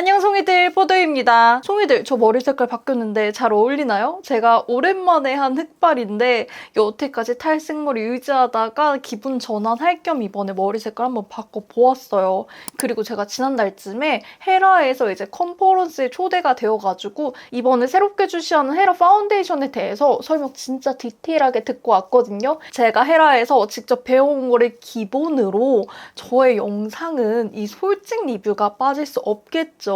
안녕 송이들 포도입니다. 송이들 저 머리 색깔 바뀌었는데 잘 어울리나요? 제가 오랜만에 한 흑발인데 여태까지 탈색머리 유지하다가 기분 전환할 겸 이번에 머리 색깔 한번 바꿔보았어요. 그리고 제가 지난달쯤에 헤라에서 이제 컨퍼런스에 초대가 되어가지고 이번에 새롭게 출시하는 헤라 파운데이션에 대해서 설명 진짜 디테일하게 듣고 왔거든요. 제가 헤라에서 직접 배워온 거를 기본으로 저의 영상은 이 솔직 리뷰가 빠질 수 없겠죠.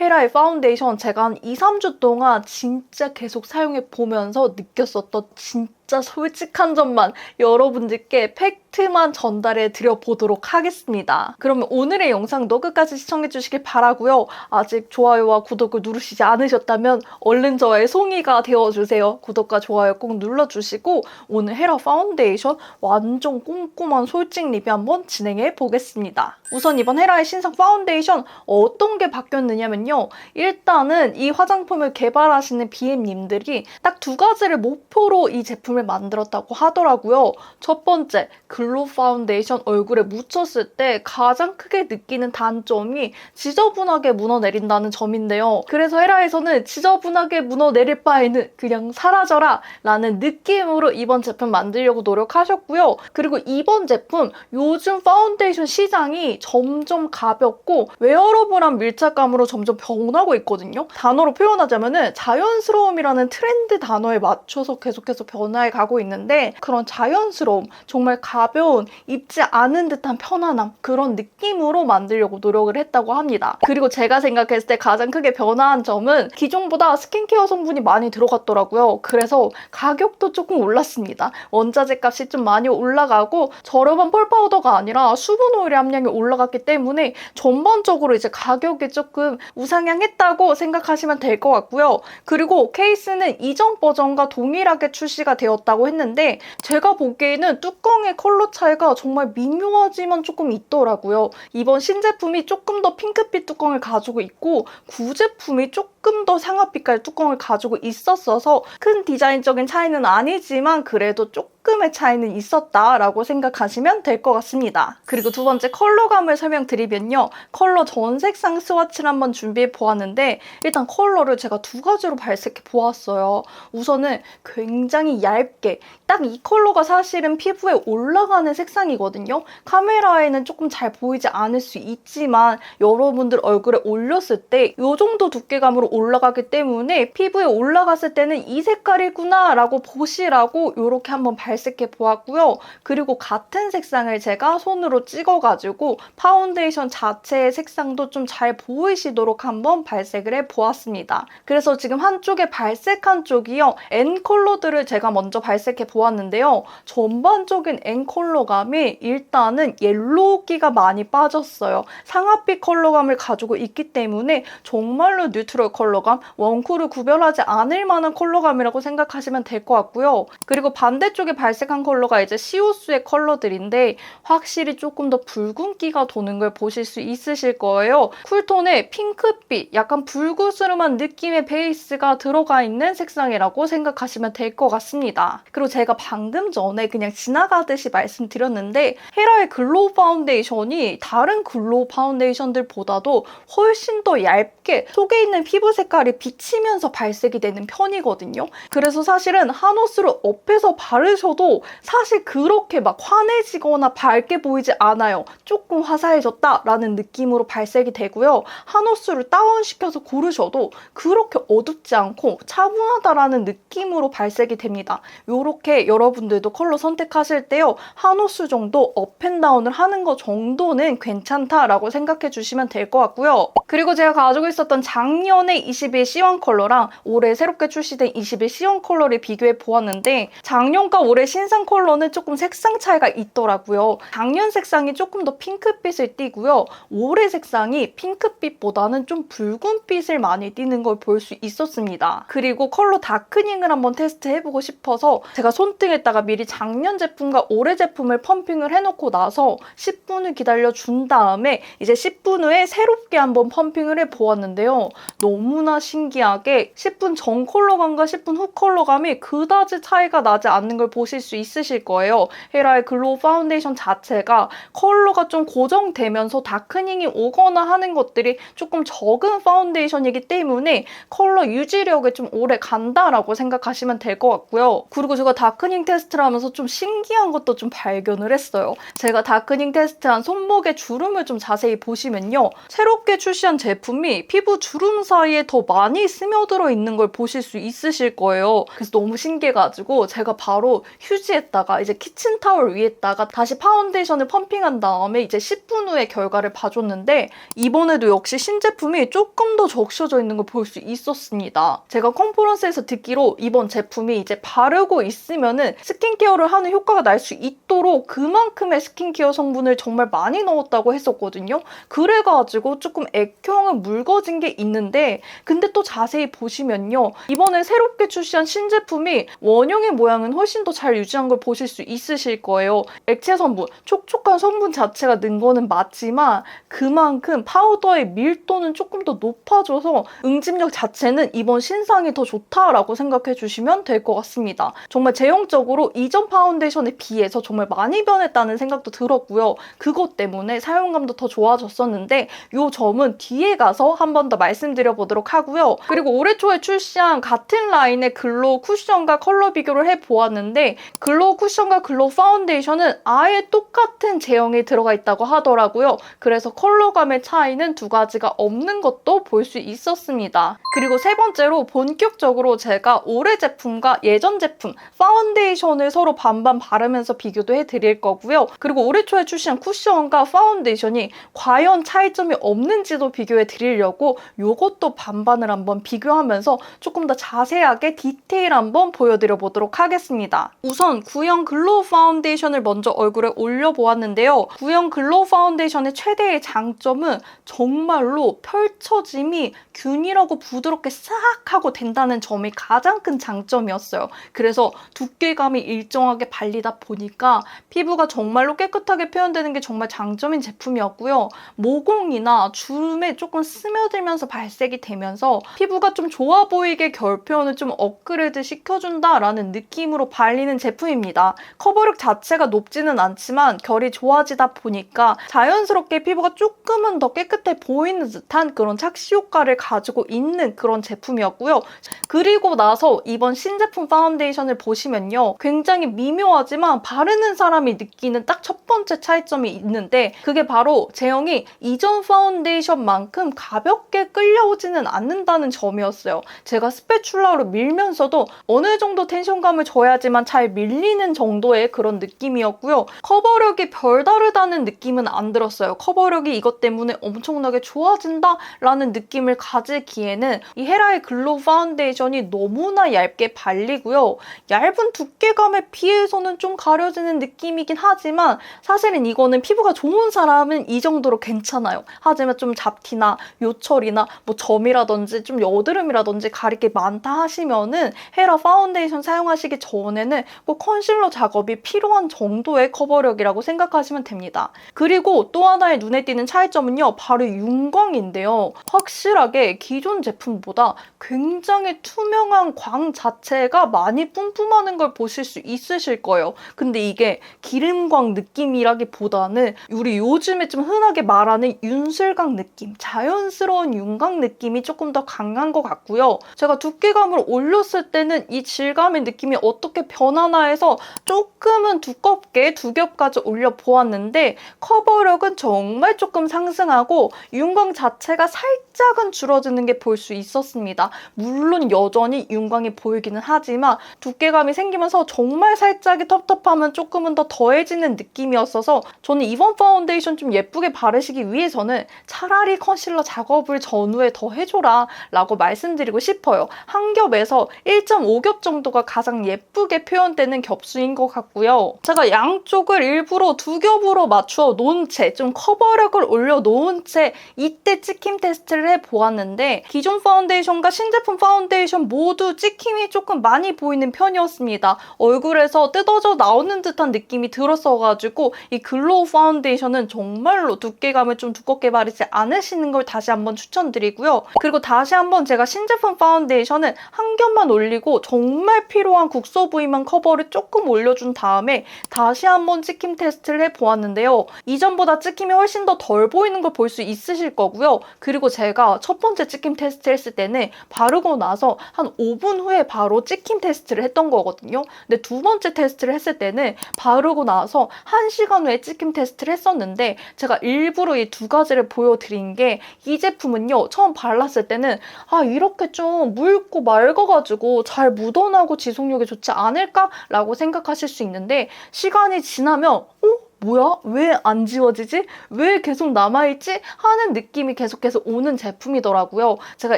헤라의 파운데이션 제가 한 2, 3주 동안 진짜 계속 사용해 보면서 느꼈었던 진짜 솔직한 점만 여러분들께 팩트만 전달해 드려 보도록 하겠습니다. 그러면 오늘의 영상도 끝까지 시청해 주시길 바라고요. 아직 좋아요와 구독을 누르시지 않으셨다면 얼른 저의 송이가 되어 주세요. 구독과 좋아요 꼭 눌러 주시고 오늘 헤라 파운데이션 완전 꼼꼼한 솔직 리뷰 한번 진행해 보겠습니다. 우선 이번 헤라의 신상 파운데이션 어떤 게 바뀌었느냐면요. 일단은 이 화장품을 개발하시는 BM님들이 딱 두 가지를 목표로 이 제품을 만들었다고 하더라고요. 첫 번째, 글로 파운데이션 얼굴에 묻혔을 때 가장 크게 느끼는 단점이 지저분하게 무너내린다는 점인데요. 그래서 헤라에서는 지저분하게 무너내릴 바에는 그냥 사라져라 라는 느낌으로 이번 제품 만들려고 노력하셨고요. 그리고 이번 제품 요즘 파운데이션 시장이 점점 가볍고 웨어러블한 밀착감으로 점점 변하고 있거든요. 단어로 표현하자면은 자연스러움이라는 트렌드 단어에 맞춰서 계속해서 변화해 가고 있는데 그런 자연스러움, 정말 가벼운 입지 않은 듯한 편안함 그런 느낌으로 만들려고 노력을 했다고 합니다. 그리고 제가 생각했을 때 가장 크게 변화한 점은 기존보다 스킨케어 성분이 많이 들어갔더라고요. 그래서 가격도 조금 올랐습니다. 원자재 값이 좀 많이 올라가고 저렴한 펄 파우더가 아니라 수분 오일의 함량이 올라갔기 때문에 전반적으로 이제 가격이 조금 우상향했다고 생각하시면 될 것 같고요. 그리고 케이스는 이전 버전과 동일하게 출시가 되었 다고 했는데 제가 보기에는 뚜껑의 컬러 차이가 정말 미묘하지만 조금 있더라고요. 이번 신제품이 조금 더 핑크빛 뚜껑을 가지고 있고 구제품이 조금 더 상아빛깔 뚜껑을 가지고 있었어서 큰 디자인적인 차이는 아니지만 그래도 조금 의 차이는 있었다라고 생각하시면 될 것 같습니다. 그리고 두 번째 컬러감을 설명드리면요. 컬러 전 색상 스와치를 한번 준비해 보았는데 일단 컬러를 제가 두 가지로 발색해 보았어요. 우선은 굉장히 얇게 딱 이 컬러가 사실은 피부에 올라가는 색상이거든요. 카메라에는 조금 잘 보이지 않을 수 있지만 여러분들 얼굴에 올렸을 때 이 정도 두께감으로 올라가기 때문에 피부에 올라갔을 때는 이 색깔이구나 라고 보시라고 이렇게 한번 발색해 보았고요. 그리고 같은 색상을 제가 손으로 찍어가지고 파운데이션 자체의 색상도 좀 잘 보이시도록 한번 발색을 해 보았습니다. 그래서 지금 한쪽에 발색한 쪽이요. N 컬러들을 제가 먼저 발색해 보았는데요. 전반적인 N 컬러감이 일단은 옐로우기가 많이 빠졌어요. 상아빛 컬러감을 가지고 있기 때문에 정말로 뉴트럴 컬러감, 원쿠를 구별하지 않을 만한 컬러감이라고 생각하시면 될 것 같고요. 그리고 반대쪽에 발색한 컬러가 이제 시오스의 컬러들인데 확실히 조금 더 붉은기가 도는 걸 보실 수 있으실 거예요. 쿨톤에 핑크빛, 약간 붉으스름한 느낌의 베이스가 들어가 있는 색상이라고 생각하시면 될 것 같습니다. 그리고 제가 방금 전에 그냥 지나가듯이 말씀드렸는데 헤라의 글로우 파운데이션이 다른 글로우 파운데이션들보다도 훨씬 더 얇게 속에 있는 피부 색깔이 비치면서 발색이 되는 편이거든요. 그래서 사실은 한 옷으로 업해서 바르셔 도 사실 그렇게 막 환해지거나 밝게 보이지 않아요. 조금 화사해졌다라는 느낌으로 발색이 되고요. 한 옷을 다운시켜서 고르셔도 그렇게 어둡지 않고 차분하다라는 느낌으로 발색이 됩니다. 이렇게 여러분들도 컬러 선택하실 때요. 한 옷수 정도 업앤다운을 하는 것 정도는 괜찮다라고 생각해 주시면 될 것 같고요. 그리고 제가 가지고 있었던 작년의 21 C1 컬러랑 올해 새롭게 출시된 21 C1 컬러를 비교해 보았는데 작년과 올해 신상 컬러는 조금 색상 차이가 있더라고요. 작년 색상이 조금 더 핑크빛을 띠고요. 올해 색상이 핑크빛보다는 좀 붉은빛을 많이 띠는 걸 볼 수 있었습니다. 그리고 컬러 다크닝을 한번 테스트해보고 싶어서 제가 손등에다가 미리 작년 제품과 올해 제품을 펌핑을 해놓고 나서 10분을 기다려 준 다음에 이제 10분 후에 새롭게 한번 펌핑을 해보았는데요. 너무나 신기하게 10분 전 컬러감과 10분 후 컬러감이 그다지 차이가 나지 않는 걸 보실 보실 수 있으실 거예요. 헤라의 글로우 파운데이션 자체가 컬러가 좀 고정되면서 다크닝이 오거나 하는 것들이 조금 적은 파운데이션이기 때문에 컬러 유지력에 좀 오래 간다라고 생각하시면 될 것 같고요. 그리고 제가 다크닝 테스트를 하면서 좀 신기한 것도 좀 발견을 했어요. 제가 다크닝 테스트한 손목의 주름을 좀 자세히 보시면요. 새롭게 출시한 제품이 피부 주름 사이에 더 많이 스며들어 있는 걸 보실 수 있으실 거예요. 그래서 너무 신기해가지고 제가 바로 휴지에다가 이제 키친타월 위에다가 다시 파운데이션을 펌핑한 다음에 이제 10분 후에 결과를 봐줬는데 이번에도 역시 신제품이 조금 더 적셔져 있는 걸 볼 수 있었습니다. 제가 컨퍼런스에서 듣기로 이번 제품이 이제 바르고 있으면은 스킨케어를 하는 효과가 날 수 있도록 그만큼의 스킨케어 성분을 정말 많이 넣었다고 했었거든요. 그래가지고 조금 액형은 묽어진 게 있는데 근데 또 자세히 보시면요. 이번에 새롭게 출시한 신제품이 원형의 모양은 훨씬 더잘 유지한 걸 보실 수 있으실 거예요. 액체 성분, 촉촉한 성분 자체가 는 거는 맞지만 그만큼 파우더의 밀도는 조금 더 높아져서 응집력 자체는 이번 신상이 더 좋다라고 생각해 주시면 될 것 같습니다. 정말 제형적으로 이전 파운데이션에 비해서 정말 많이 변했다는 생각도 들었고요. 그것 때문에 사용감도 더 좋아졌었는데 이 점은 뒤에 가서 한 번 더 말씀드려 보도록 하고요. 그리고 올해 초에 출시한 같은 라인의 글로우 쿠션과 컬러 비교를 해 보았는데 글로우 쿠션과 글로우 파운데이션은 아예 똑같은 제형이 들어가 있다고 하더라고요. 그래서 컬러감의 차이는 두 가지가 없는 것도 볼 수 있었습니다. 그리고 세 번째로 본격적으로 제가 올해 제품과 예전 제품 파운데이션을 서로 반반 바르면서 비교도 해드릴 거고요. 그리고 올해 초에 출시한 쿠션과 파운데이션이 과연 차이점이 없는지도 비교해 드리려고 이것도 반반을 한번 비교하면서 조금 더 자세하게 디테일 한번 보여드려 보도록 하겠습니다. 우선 구형 글로우 파운데이션을 먼저 얼굴에 올려보았는데요. 구형 글로우 파운데이션의 최대의 장점은 정말로 펼쳐짐이 균일하고 부드럽게 싹 하고 된다는 점이 가장 큰 장점이었어요. 그래서 두께감이 일정하게 발리다 보니까 피부가 정말로 깨끗하게 표현되는 게 정말 장점인 제품이었고요. 모공이나 주름에 조금 스며들면서 발색이 되면서 피부가 좀 좋아 보이게 결 표현을 좀 업그레이드 시켜준다라는 느낌으로 발리는 제품입니다. 커버력 자체가 높지는 않지만 결이 좋아지다 보니까 자연스럽게 피부가 조금은 더 깨끗해 보이는 듯한 그런 착시 효과를 가지고 있는 그런 제품이었고요. 그리고 나서 이번 신제품 파운데이션을 보시면요. 굉장히 미묘하지만 바르는 사람이 느끼는 딱 첫 번째 차이점이 있는데 그게 바로 제형이 이전 파운데이션만큼 가볍게 끌려오지는 않는다는 점이었어요. 제가 스패출라로 밀면서도 어느 정도 텐션감을 줘야지만 잘 밀리는 정도의 그런 느낌이었고요. 커버력이 별다르다는 느낌은 안 들었어요. 커버력이 이것 때문에 엄청나게 좋아진다라는 느낌을 가지기에는 이 헤라의 글로우 파운데이션이 너무나 얇게 발리고요. 얇은 두께감에 비해서는 좀 가려지는 느낌이긴 하지만 사실은 이거는 피부가 좋은 사람은 이 정도로 괜찮아요. 하지만 좀 잡티나 요철이나 뭐 점이라든지 좀 여드름이라든지 가릴 게 많다 하시면은 헤라 파운데이션 사용하시기 전에는 꼭 컨실러 작업이 필요한 정도의 커버력이라고 생각하시면 됩니다. 그리고 또 하나의 눈에 띄는 차이점은요. 바로 윤광인데요. 확실하게 기존 제품보다 굉장히 투명한 광 자체가 많이 뿜뿜하는 걸 보실 수 있으실 거예요. 근데 이게 기름광 느낌이라기보다는 우리 요즘에 좀 흔하게 말하는 윤슬광 느낌, 자연스러운 윤광 느낌이 조금 더 강한 것 같고요. 제가 두께감을 올렸을 때는 이 질감의 느낌이 어떻게 변하 나 해서 조금은 두껍게 두 겹까지 올려 보았는데 커버력은 정말 조금 상승하고 윤광 자체가 살짝은 줄어드는 게 볼 수 있었습니다. 물론 여전히 윤광이 보이기는 하지만 두께감이 생기면서 정말 살짝의 텁텁함은 조금은 더 더해지는 느낌이었어서 저는 이번 파운데이션 좀 예쁘게 바르시기 위해서는 차라리 컨실러 작업을 전후에 더 해줘라 라고 말씀드리고 싶어요. 한 겹에서 1.5겹 정도가 가장 예쁘게 표현 되는 겹수인 것 같고요. 제가 양쪽을 일부러 두 겹으로 맞추어 놓은 채 좀 커버력을 올려 놓은 채 이때 찍힘 테스트를 해보았는데 기존 파운데이션과 신제품 파운데이션 모두 찍힘이 조금 많이 보이는 편이었습니다. 얼굴에서 뜯어져 나오는 듯한 느낌이 들었어가지고 이 글로우 파운데이션은 정말로 두께감을 좀 두껍게 바르지 않으시는 걸 다시 한번 추천드리고요. 그리고 다시 한번 제가 신제품 파운데이션은 한 겹만 올리고 정말 필요한 국소 부위만 커버 커버를 조금 올려준 다음에 다시 한번 찍힘 테스트를 해보았는데요. 이전보다 찍힘이 훨씬 더 덜 보이는 걸 볼 수 있으실 거고요. 그리고 제가 첫 번째 찍힘 테스트 했을 때는 바르고 나서 한 5분 후에 바로 찍힘 테스트를 했던 거거든요. 근데 두 번째 테스트를 했을 때는 바르고 나서 1시간 후에 찍힘 테스트를 했었는데 제가 일부러 이 두 가지를 보여드린 게 이 제품은요. 처음 발랐을 때는 아 이렇게 좀 묽고 맑아가지고 잘 묻어나고 지속력이 좋지 않을까 라고 생각하실 수 있는데 시간이 지나면 어? 뭐야? 왜 안 지워지지? 왜 계속 남아있지? 하는 느낌이 계속해서 오는 제품이더라고요. 제가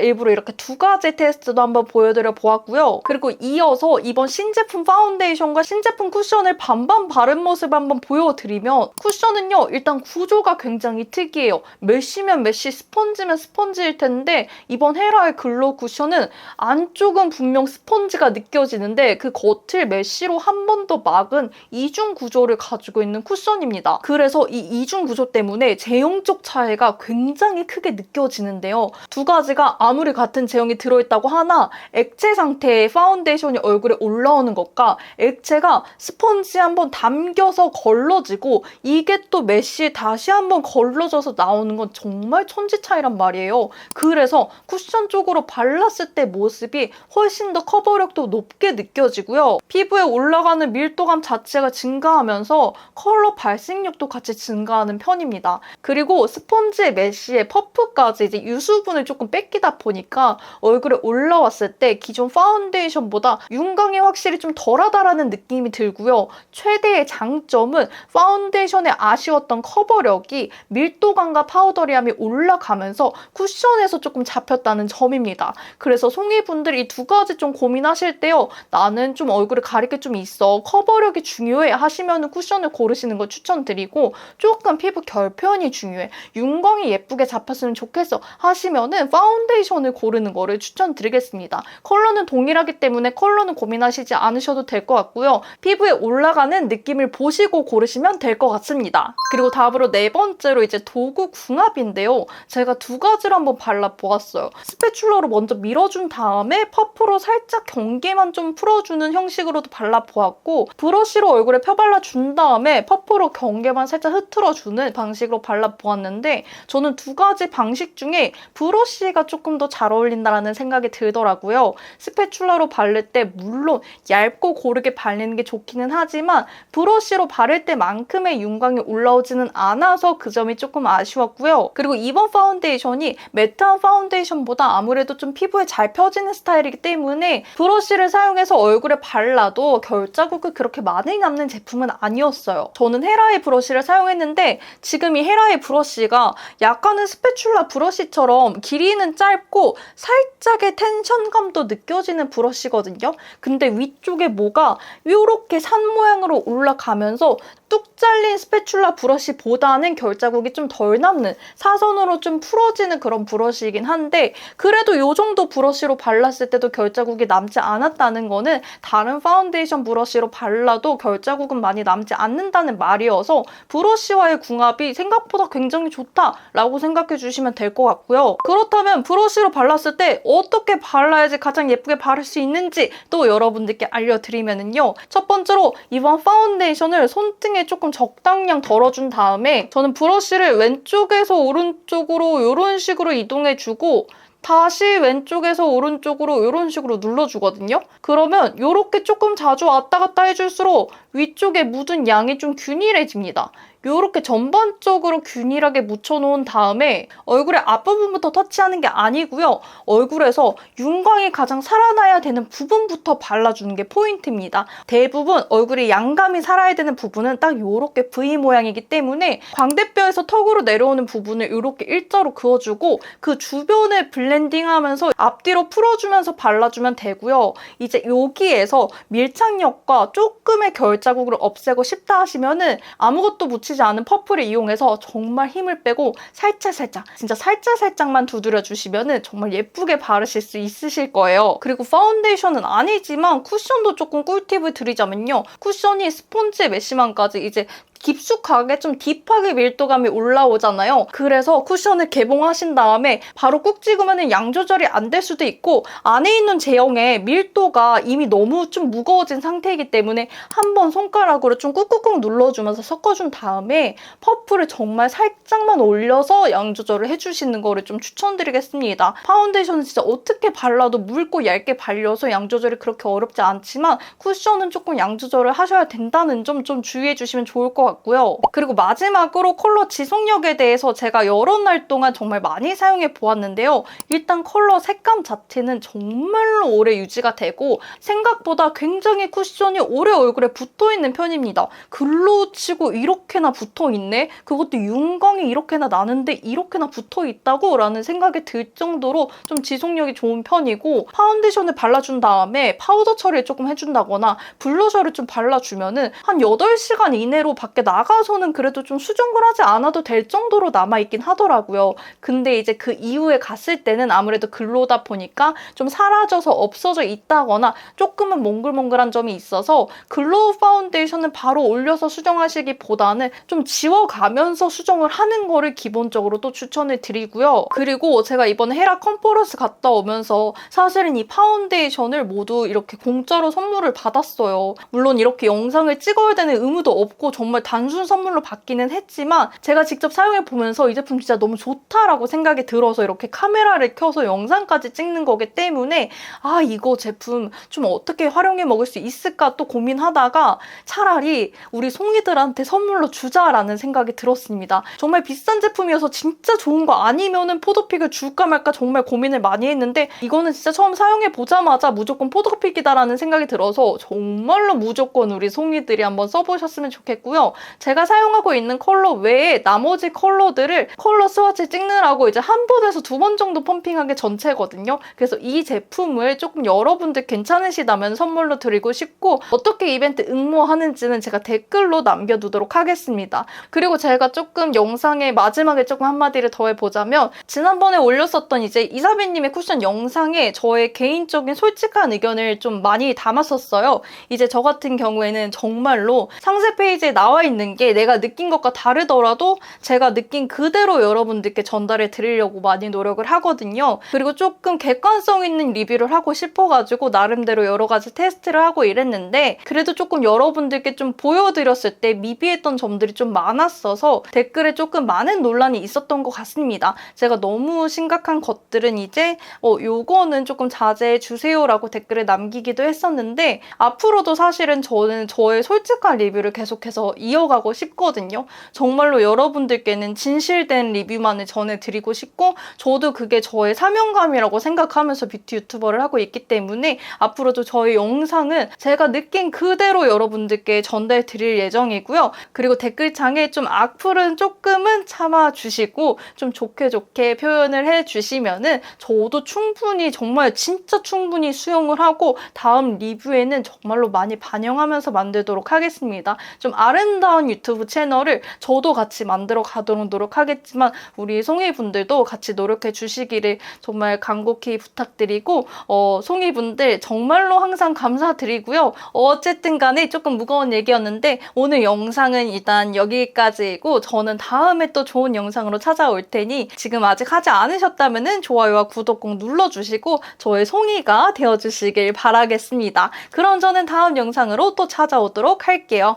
일부러 이렇게 두 가지 테스트도 한번 보여드려 보았고요. 그리고 이어서 이번 신제품 파운데이션과 신제품 쿠션을 반반 바른 모습 한번 보여드리면 쿠션은요, 일단 구조가 굉장히 특이해요. 메쉬면 메쉬, 스펀지면 스펀지일 텐데 이번 헤라의 글로우 쿠션은 안쪽은 분명 스펀지가 느껴지는데 그 겉을 메쉬로 한 번 더 막은 이중 구조를 가지고 있는 쿠션 입니다. 그래서 이 이중 구조 때문에 제형적 차이가 굉장히 크게 느껴지는데요. 두 가지가 아무리 같은 제형이 들어있다고 하나 액체 상태의 파운데이션이 얼굴에 올라오는 것과 액체가 스펀지 한번 담겨서 걸러지고 이게 또 메쉬에 다시 한번 걸러져서 나오는 건 정말 천지 차이란 말이에요. 그래서 쿠션 쪽으로 발랐을 때 모습이 훨씬 더 커버력도 높게 느껴지고요. 피부에 올라가는 밀도감 자체가 증가하면서 컬러 발색력도 같이 증가하는 편입니다. 그리고 스펀지의 메쉬에 퍼프까지 이제 유수분을 조금 뺏기다 보니까 얼굴에 올라왔을 때 기존 파운데이션보다 윤광이 확실히 좀 덜하다라는 느낌이 들고요. 최대의 장점은 파운데이션의 아쉬웠던 커버력이 밀도감과 파우더리함이 올라가면서 쿠션에서 조금 잡혔다는 점입니다. 그래서 송이분들 이 두 가지 좀 고민하실 때요. 나는 좀 얼굴에 가릴 게 좀 있어. 커버력이 중요해 하시면 쿠션을 고르시는 걸 추천드리고 조금 피부 결편이 중요해. 윤광이 예쁘게 잡혔으면 좋겠어 하시면은 파운데이션을 고르는 거를 추천드리겠습니다. 컬러는 동일하기 때문에 컬러는 고민하시지 않으셔도 될 것 같고요. 피부에 올라가는 느낌을 보시고 고르시면 될 것 같습니다. 그리고 다음으로 네 번째로 이제 도구 궁합인데요. 제가 두 가지를 한번 발라보았어요. 스패츌러로 먼저 밀어준 다음에 퍼프로 살짝 경계만 좀 풀어주는 형식으로도 발라보았고 브러쉬로 얼굴에 펴발라준 다음에 퍼프로 경계만 살짝 흐트러주는 방식으로 발라보았는데 저는 두 가지 방식 중에 브러쉬가 조금 더 잘 어울린다는 생각이 들더라고요. 스패츌러로 바를 때 물론 얇고 고르게 발리는 게 좋기는 하지만 브러쉬로 바를 때만큼의 윤광이 올라오지는 않아서 그 점이 조금 아쉬웠고요. 그리고 이번 파운데이션이 매트한 파운데이션보다 아무래도 좀 피부에 잘 펴지는 스타일이기 때문에 브러쉬를 사용해서 얼굴에 발라도 결자국이 그렇게 많이 남는 제품은 아니었어요. 저는 헤라의 브러쉬를 사용했는데 지금 이 헤라의 브러쉬가 약간은 스패츌라 브러쉬처럼 길이는 짧고 살짝의 텐션감도 느껴지는 브러쉬거든요. 근데 위쪽에 뭐가 이렇게 산 모양으로 올라가면서 뚝 잘린 스패츌라 브러쉬보다는 결자국이 좀 덜 남는 사선으로 좀 풀어지는 그런 브러쉬이긴 한데 그래도 이 정도 브러쉬로 발랐을 때도 결자국이 남지 않았다는 거는 다른 파운데이션 브러쉬로 발라도 결자국은 많이 남지 않는다는 말이어서 브러쉬와의 궁합이 생각보다 굉장히 좋다라고 생각해 주시면 될 것 같고요. 그렇다면 브러쉬로 발랐을 때 어떻게 발라야지 가장 예쁘게 바를 수 있는지 또 여러분들께 알려드리면은요. 첫 번째로 이번 파운데이션을 손등에 조금 적당량 덜어준 다음에 저는 브러쉬를 왼쪽에서 오른쪽으로 이런 식으로 이동해주고 다시 왼쪽에서 오른쪽으로 이런 식으로 눌러주거든요. 그러면 이렇게 조금 자주 왔다 갔다 해줄수록 위쪽에 묻은 양이 좀 균일해집니다. 이렇게 전반적으로 균일하게 묻혀놓은 다음에 얼굴의 앞부분부터 터치하는 게 아니고요. 얼굴에서 윤광이 가장 살아나야 되는 부분부터 발라주는 게 포인트입니다. 대부분 얼굴에 양감이 살아야 되는 부분은 딱 이렇게 V 모양이기 때문에 광대뼈에서 턱으로 내려오는 부분을 이렇게 일자로 그어주고 그 주변을 블렌딩하면서 앞뒤로 풀어주면서 발라주면 되고요. 이제 여기에서 밀착력과 조금의 결자국을 없애고 싶다 하시면은 아무것도 묻히지 않은 퍼플을 이용해서 정말 힘을 빼고 살짝살짝 진짜 살짝살짝만 두드려 주시면은 정말 예쁘게 바르실 수 있으실 거예요. 그리고 파운데이션은 아니지만 쿠션도 조금 꿀팁을 드리자면요. 쿠션이 스폰지 메쉬만까지 이제 깊숙하게 좀 딥하게 밀도감이 올라오잖아요. 그래서 쿠션을 개봉하신 다음에 바로 꾹 찍으면 양 조절이 안 될 수도 있고 안에 있는 제형의 밀도가 이미 너무 좀 무거워진 상태이기 때문에 한번 손가락으로 좀 꾹꾹꾹 눌러주면서 섞어준 다음에 퍼프를 정말 살짝만 올려서 양 조절을 해주시는 거를 좀 추천드리겠습니다. 파운데이션은 진짜 어떻게 발라도 묽고 얇게 발려서 양 조절이 그렇게 어렵지 않지만 쿠션은 조금 양 조절을 하셔야 된다는 점 좀 주의해 주시면 좋을 것 같 고요. 그리고 마지막으로 컬러 지속력에 대해서 제가 여러 날 동안 정말 많이 사용해 보았는데요. 일단 컬러 색감 자체는 정말로 오래 유지가 되고 생각보다 굉장히 쿠션이 오래 얼굴에 붙어 있는 편입니다. 글로우 치고 이렇게나 붙어 있네? 그것도 윤광이 이렇게나 나는데 이렇게나 붙어 있다고? 라는 생각이 들 정도로 좀 지속력이 좋은 편이고 파운데이션을 발라준 다음에 파우더 처리를 조금 해준다거나 블러셔를 좀 발라주면은 한 8시간 이내로 밖에 나가서는 그래도 좀 수정을 하지 않아도 될 정도로 남아있긴 하더라고요. 근데 이제 그 이후에 갔을 때는 아무래도 글로다 보니까 좀 사라져서 없어져 있다거나 조금은 몽글몽글한 점이 있어서 글로우 파운데이션은 바로 올려서 수정하시기보다는 좀 지워가면서 수정을 하는 거를 기본적으로 또 추천을 드리고요. 그리고 제가 이번에 헤라 컨퍼런스 갔다 오면서 사실은 이 파운데이션을 모두 이렇게 공짜로 선물을 받았어요. 물론 이렇게 영상을 찍어야 되는 의무도 없고 정말 단순 선물로 받기는 했지만 제가 직접 사용해 보면서 이 제품 진짜 너무 좋다라고 생각이 들어서 이렇게 카메라를 켜서 영상까지 찍는 거기 때문에 아 이거 제품 좀 어떻게 활용해 먹을 수 있을까 또 고민하다가 차라리 우리 송이들한테 선물로 주자라는 생각이 들었습니다. 정말 비싼 제품이어서 진짜 좋은 거 아니면은 포도픽을 줄까 말까 정말 고민을 많이 했는데 이거는 진짜 처음 사용해 보자마자 무조건 포도픽이다라는 생각이 들어서 정말로 무조건 우리 송이들이 한번 써보셨으면 좋겠고요. 제가 사용하고 있는 컬러 외에 나머지 컬러들을 컬러 스와치 찍느라고 이제 한 번에서 두 번 정도 펌핑한 게 전체거든요. 그래서 이 제품을 조금 여러분들 괜찮으시다면 선물로 드리고 싶고 어떻게 이벤트 응모하는지는 제가 댓글로 남겨두도록 하겠습니다. 그리고 제가 조금 영상의 마지막에 조금 한마디를 더 해보자면 지난번에 올렸었던 이제 이사비님의 쿠션 영상에 저의 개인적인 솔직한 의견을 좀 많이 담았었어요. 이제 저 같은 경우에는 정말로 상세 페이지에 나와 있는 게 내가 느낀 것과 다르더라도 제가 느낀 그대로 여러분들께 전달해 드리려고 많이 노력을 하거든요. 그리고 조금 객관성 있는 리뷰를 하고 싶어가지고 나름대로 여러 가지 테스트를 하고 이랬는데 그래도 조금 여러분들께 좀 보여드렸을 때 미비했던 점들이 좀 많았어서 댓글에 조금 많은 논란이 있었던 것 같습니다. 제가 너무 심각한 것들은 이제 어 요거는 조금 자제해 주세요라고 댓글을 남기기도 했었는데 앞으로도 사실은 저는 저의 솔직한 리뷰를 계속해서 이 어가고 싶거든요. 정말로 여러분들께는 진실된 리뷰만을 전해드리고 싶고 저도 그게 저의 사명감이라고 생각하면서 뷰티 유튜버를 하고 있기 때문에 앞으로도 저희 영상은 제가 느낀 그대로 여러분들께 전달 드릴 예정이고요. 그리고 댓글창에 좀 악플은 조금은 참아주시고 좀 좋게 좋게 표현을 해주시면은 저도 충분히 정말 진짜 충분히 수용을 하고 다음 리뷰에는 정말로 많이 반영하면서 만들도록 하겠습니다. 좀 아름다운 유튜브 채널을 저도 같이 만들어 가도록 노력하겠지만 우리 송이분들도 같이 노력해 주시기를 정말 간곡히 부탁드리고 어, 송이분들 정말로 항상 감사드리고요. 어쨌든 간에 조금 무거운 얘기였는데 오늘 영상은 일단 여기까지이고 저는 다음에 또 좋은 영상으로 찾아올 테니 지금 아직 하지 않으셨다면 좋아요와 구독 꼭 눌러주시고 저의 송이가 되어주시길 바라겠습니다. 그럼 저는 다음 영상으로 또 찾아오도록 할게요.